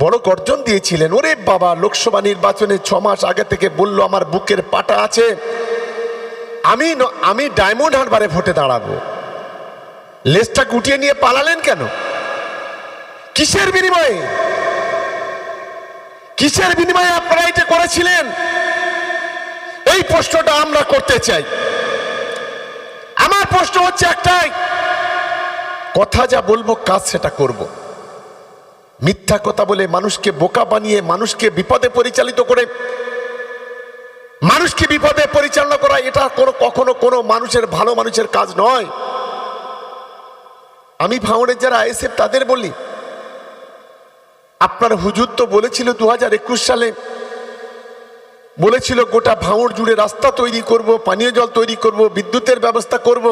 বড় গর্জন দিয়েছিলেন, ওরে বাবা, লোকসভা নির্বাচনে ছ মাস আগে থেকে বলল আমার বুকের পাটা আছে। আমি আমি ডায়মন্ড হারবারে ভোটে দাঁড়াবো। লেজটা গুটিয়ে নিয়ে পালালেন কেন? কিসের বিনিময়ে? কিসের বিনিময়ে আপনারা এটা করেছিলেন? এই প্রশ্নটা আমরা করতে চাই। আমার প্রশ্ন হচ্ছে একটাই, কথা যা বলব, কাজ সেটা করব। মিথ্যা কথা বলে মানুষকে বোকা বানিয়ে মানুষকে বিপদে পরিচালিত করে, মানুষকে বিপদে পরিচালনা করা, এটা কোনো, কখনো কোনো মানুষের ভালো মানুষের কাজ নয়। আমি ভাঙড়ের যারা আইএসএফ, তাদের বলি, আপনার হুজুর তো বলেছিল দু হাজার একুশ সালে, বলেছিল গোটা ভাঙড় জুড়ে রাস্তা তৈরি করব, পানীয় জল তৈরি করব, বিদ্যুতের ব্যবস্থা করব,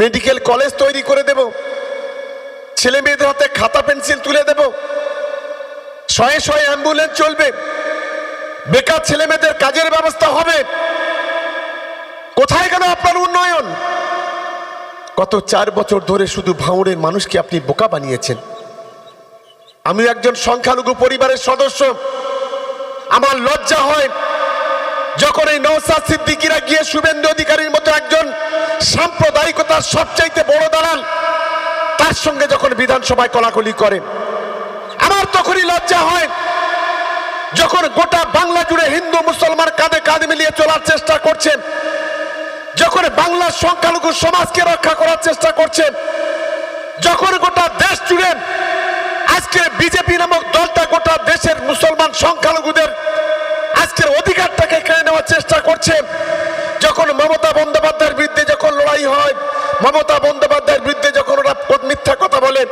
মেডিকেল কলেজ তৈরি করে দেব। ছেলে মেয়েদের হাতে খাতা, পেন্সিল তুলে দেব। শয়ে শয়ে অ্যাম্বুলেন্স চলবে। বেকার ছেলে মেয়েদের কাজের ব্যবস্থা হবে। কোথায় গেল আপনার উন্নয়ন? গত চার বছর ধরে শুধু ভাঙড়ের মানুষকে আপনি বোকা বানিয়েছেন। আমি একজন সংখ্যালঘু পরিবারের সদস্য। আমার লজ্জা হয় যখন এই নৌসাদ সিদ্দিকিরা গিয়ে শুভেন্দু অধিকারীর মতো একজন সাম্প্রদায়িকতার সবচাইতে বড় দালাল তার সঙ্গে যখন বিধানসভায় কলাকলি করে আমার তখনই লজ্জা হয়, যখন গোটা বাংলা জুড়ে হিন্দু মুসলমান কাঁধে কাঁধে মিলিয়ে চলার চেষ্টা করছেন, যখন বাংলার সংখ্যালঘু সমাজকে রক্ষা করার চেষ্টা করছেন, যখন গোটা দেশ জুড়ে আজকে বিজেপি নামক দলটা গোটা দেশের মুসলমান সংখ্যালঘুদের আজকের অধিকারটাকে কেড়ে নেওয়ার চেষ্টা করছে, যখন মমতা বন্দ্যোপাধ্যায়ের বিরুদ্ধে যখন লড়াই হয়, মমতা বন্দ্যোপাধ্যায়ের বিরুদ্ধে যখন ওরা মিথ্যা কথা বলে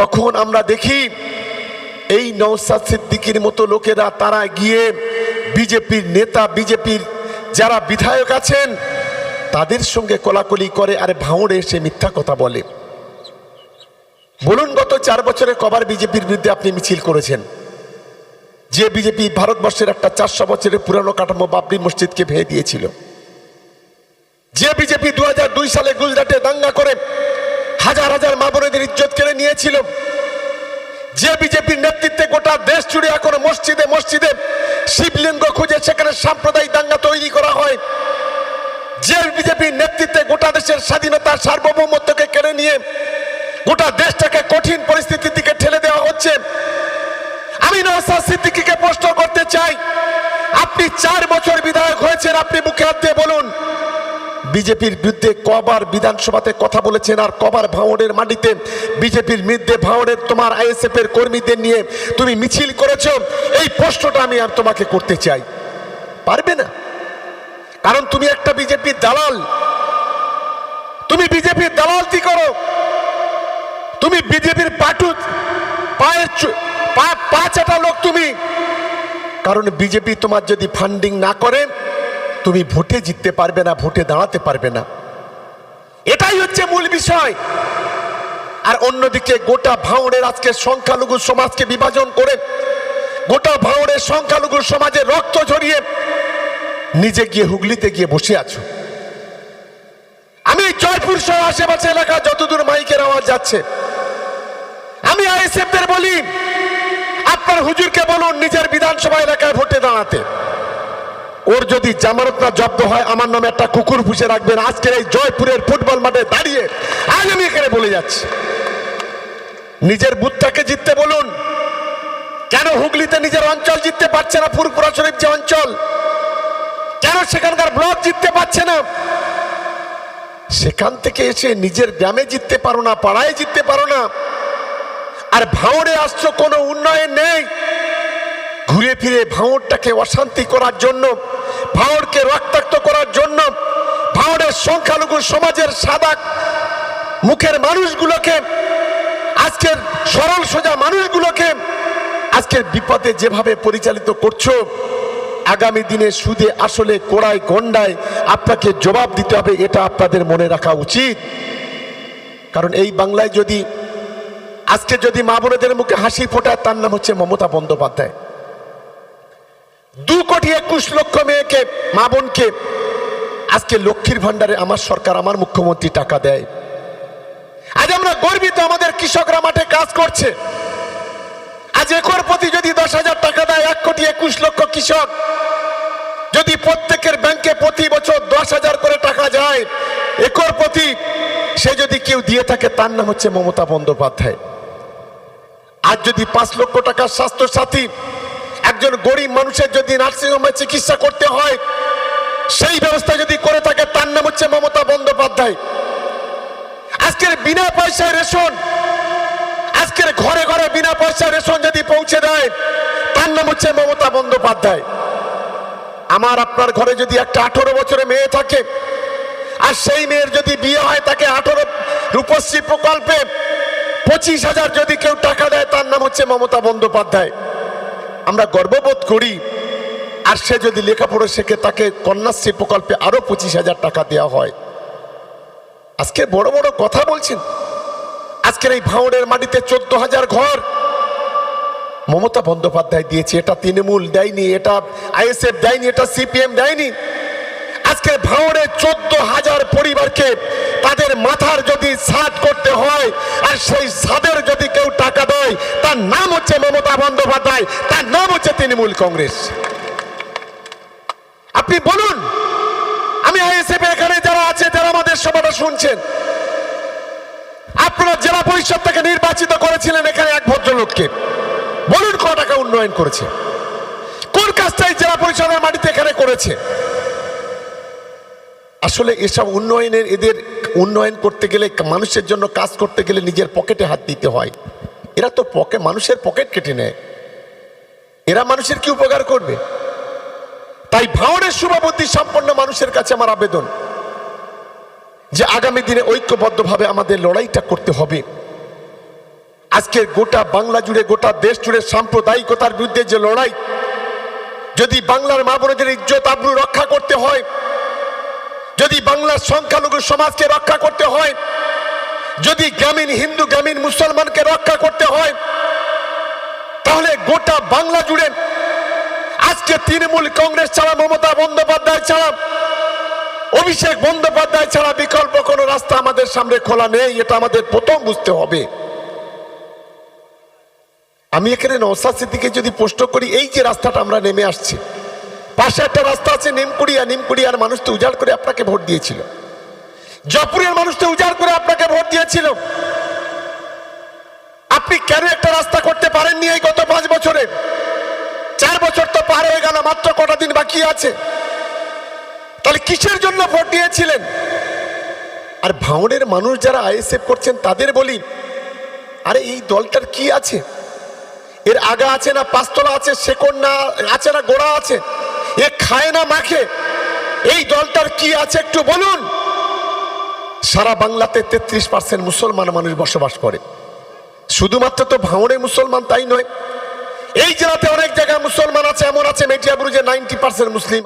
তখন আমরা দেখি এই নৌসাদ সিদ্দিকির মতো লোকেরা তারা গিয়ে বিজেপির নেতা, বিজেপির যারা বিধায়ক আছেন, তাদের সঙ্গে কোলাকুলি করে আর ভাঁড়ে এসে মিথ্যা কথা বলে। বলুন, গত চার বছরে কবার বিজেপির বিরুদ্ধে আপনি মিছিল করেছেন? যে বিজেপি ভারতবর্ষের একটা চারশো বছরের পুরানো কাঠামো বাবরি মসজিদকে ভেঙে দিয়েছিল। যে বিজেপি দু হাজার দুই সালে গুজরাটে দাঙ্গা করে হাজার হাজার মা বোনেদের ইজ্জত কেড়ে নিয়েছিল। যে বিজেপির নেতৃত্বে গোটা দেশ জুড়ে এখন মসজিদে মসজিদে শিবলিঙ্গ খুঁজে সেখানে সাম্প্রদায়িক দাঙ্গা তৈরি করা হয়। যে বিজেপির নেতৃত্বে গোটা দেশের স্বাধীনতা সার্বভৌমত্বকে কেড়ে নিয়ে গোটা দেশটাকে কঠিন পরিস্থিতির দিকে ঠেলে দেওয়া হচ্ছে। আমি নওসাদ সিদ্দিকীকে প্রশ্ন করতে চাই, আপনি চার বছর বিধায়ক হয়েছেন, আপনি মুখে হাত দিয়ে বলুন। বিজেপির বিরুদ্ধে কবার বিধানসভাতে কথা বলেছেন আর কবার ভাঙড়ের মাটিতে বিজেপির বিরুদ্ধে ভাঙড়ের তোমার আইএসএফ এর কর্মীদের নিয়ে তুমি মিছিল করেছ, এই প্রশ্নটা আমি আর তোমাকে করতে চাই। পারবে না? কারণ তুমি একটা বিজেপির দালাল। তুমি বিজেপির দালালতি করো? তুমি বিজেপির পাটু, পায়ের পা চাটা লোক তুমি। কারণ বিজেপি তোমার যদি ফান্ডিং না করে তুমি ভোটে জিততে পারবে না, ভোটে দাঁড়াতে পারবে না। এটাই হচ্ছে মূল বিষয়। আর অন্যদিকে গোটা ভাঙড়ের আজকে সংখ্যালঘু সমাজকে বিভাজন করে গোটা ভাঙড়ের সংখ্যালঘু সমাজে রক্ত ঝরিয়ে নিজে গিয়ে হুগলিতে গিয়ে বসে আছো। আমি জয়পুর সহ আশেপাশে এলাকা যতদূর মাইকের আওয়াজ যাচ্ছে, আমি আইএসএফদের বলি, আপনার হুজুরকে বলুন নিজের বিধানসভা এলাকায় ভোটে দাঁড়াতে। ওর যদি জামানত না জব্দ হয়, আমার নামে একটা কুকুর পুষে রাখবেন। আজকের এই জয়পুরের ফুটবল মাঠে দাঁড়িয়ে আজ আমি এখানে বলে যাচ্ছি। নিজের বুথটাকে জিততে বলুন। কেন হুগলিতে নিজের অঞ্চল জিততে পারছে না ফুরপুরা শরীফ যে অঞ্চল? কেন সেখানকার ব্লক জিততে পারছে না? সেখান থেকে এসে নিজের গ্রামে জিততে পারো না, পাড়ায় জিততে পারো না। আর ভাঁড়ে আসছো, কোনো উন্নয়ন নেই। ঘুরে ফিরে ভাঁড়টাকে অশান্তি করার জন্য ভাঁড়কে রক্তাক্ত করার জন্য ভাঁড়ের সংখ্যালঘু সমাজের সাদা মুখের মানুষগুলোকে, আজকের সরল সোজা মানুষগুলোকে আজকের বিপদে যেভাবে পরিচালিত করছ, আগামী দিনে সুদে আসলে কোড়ায় গন্ডায় আপনাকে জবাব দিতে হবে, এটা আপনাদের মনে রাখা উচিত। কারণ এই বাংলায় যদি, আজকে যদি মা বোনেদের মুখে হাসি ফোটায়, তার নাম হচ্ছে মমতা বন্দ্যোপাধ্যায়। দু কোটি একুশ লক্ষ মেয়েকে, মা বোনকে, আজকে লক্ষ্মীর ভান্ডারে আমার সরকার, আমার মুখ্যমন্ত্রী টাকা দেয়। আজ আমরা গর্বিত আমাদের কৃষকরা মাঠে কাজ করছে। আজ একর প্রতি যদি দশ হাজার টাকা দেয়, এক কোটি একুশ লক্ষ কৃষক। যদি প্রত্যেকের ব্যাংকে প্রতি বছর দশ হাজার করে টাকা যায়, একর প্রতি সে যদি কেউ দিয়ে থাকে, তার নাম হচ্ছে মমতা বন্দ্যোপাধ্যায়। আর যদি পাঁচ লক্ষ টাকার স্বাস্থ্য সাথী একজন গরিব মানুষের যদি নার্সিংহোমে চিকিৎসা করতে হয়, সেই ব্যবস্থা যদি করে থাকে, তার নাম হচ্ছে মমতা বন্দ্যোপাধ্যায়। আজকের বিনা পয়সায় রেশন, আজকের ঘরে ঘরে বিনা পয়সায় রেশন যদি পৌঁছে দেয়, তার নাম হচ্ছে মমতা বন্দ্যোপাধ্যায়। আমার আপনার ঘরে যদি একটা আঠারো বছরের মেয়ে থাকে, আর সেই মেয়ের যদি বিয়ে হয়, তাকে আঠারো রূপশ্রী প্রকল্পে পঁচিশ হাজার যদি কেউ টাকা দেয়, তার নাম হচ্ছে মমতা বন্দ্যোপাধ্যায়। আমরা গর্ববোধ করি। আর সে যদি লেখাপড়া শেখে, তাকে কন্যাশ্রী প্রকল্পে আরও পঁচিশ হাজার টাকা দেওয়া হয়। আজকে বড় বড় কথা বলছেন। আজকের এই ভাঁড়ের মাটিতে চোদ্দ হাজার ঘর। মমতা বন্দ্যোপাধ্যায় দিয়েছে, এটা তৃণমূল দেয়নি, এটা আইএসএফ দেয়নি, এটা সিপিএম দেয়নি। আজকে ভাঙড়ে চোদ্দ হাজার পরিবারকে তাদের মাথার যদি সাদ করতে হয়, আর সেই সাদের যদি কেউ টাকা দেয়, তার নাম হচ্ছে মমতা বন্দ্যোপাধ্যায়, তার নাম হচ্ছে তৃণমূল কংগ্রেস। আপনি বলুন, আমি আইএসএফ এখানে যারা আছে, যারা আমাদের সভাটা শুনছেন, আপনারা জেলা পরিষদ থেকে নির্বাচিত করেছিলেন এখানে এক ভদ্রলোককে। বলুন ক টাকা উন্নয়ন করেছে। কোন কাজটাই জেলা পরিষদের মাটিতে এখানে করেছে। আসলে এসব উন্নয়নের এদের উন্নয়ন করতে গেলে মানুষের জন্য কাজ করতে গেলে নিজের পকেটে হাত দিতে হয়। এরা তো পকে, মানুষের পকেট কেটে নেয়। এরা মানুষের কি উপকার করবে? তাই ভাওনের শুভবুদ্ধি সম্পন্ন মানুষের কাছে আমার আবেদন যে আগামী দিনে ঐক্যবদ্ধভাবে আমাদের লড়াইটা করতে হবে। আজকের গোটা বাংলা জুড়ে, গোটা দেশ জুড়ে সাম্প্রদায়িকতার বিরুদ্ধে যে লড়াই, যদি বাংলার মা বোনদের ইজ্জত আবরু রক্ষা করতে হয় যদি বাংলার সংখ্যালঘু সমাজকে রক্ষা করতে হয়, যদি গ্রামীণ হিন্দু, গ্রামীণ মুসলমানকে রক্ষা করতে হয়, তাহলে গোটা বাংলা জুড়ে আজকে তৃণমূল কংগ্রেস ছাড়া মমতা বন্দ্যোপাধ্যায় ছাড়া, অভিষেক বন্দ্যোপাধ্যায় ছাড়া বিকল্প কোনো রাস্তা আমাদের সামনে খোলা নেই, এটা আমাদের প্রথম বুঝতে হবে। আমি এখানে নৌসাদ সিদ্দিকে যদি প্রশ্ন করি, এই যে রাস্তাটা আমরা নেমে আসছি পাশে একটা রাস্তা আছে, নিমকুড়িয়া। নিমকুড়িয়ার মানুষ তো উজাড় করে আপনাকে ভোট দিয়েছিল। জয়পুরের মানুষ তো উজাড় করে আপনাকে ভোট দিয়েছিল। আপনি কেন একটা রাস্তা করতে পারেননি এই গত পাঁচ বছরে? চার বছর তো পার হয়ে গেল, মাত্র কটা দিন বাকি আছে। তাহলে কিসের জন্য ভোট দিয়েছিলেন? আর ভাঙড়ের মানুষ যারা আইএসএফ করছেন, তাদের বলি, আরে এই দলটার কি আছে? এর আগা আছে না, পাঁচতলা আছে, শেকড় না, আছে না, গোড়া আছে? এ খায় না মাখে। এই দলটার কি আছে একটু বলুন। সারা বাংলাতে তেত্রিশ পার্সেন্ট মুসলমান মানুষ বসবাস করে। শুধুমাত্র তো ভাঙড়ে মুসলমান তাই নয়। এই জেলাতে অনেক জায়গায় মুসলমান আছে, এমন আছে মেটিয়াবুরু যে নাইনটি পার্সেন্ট মুসলিম।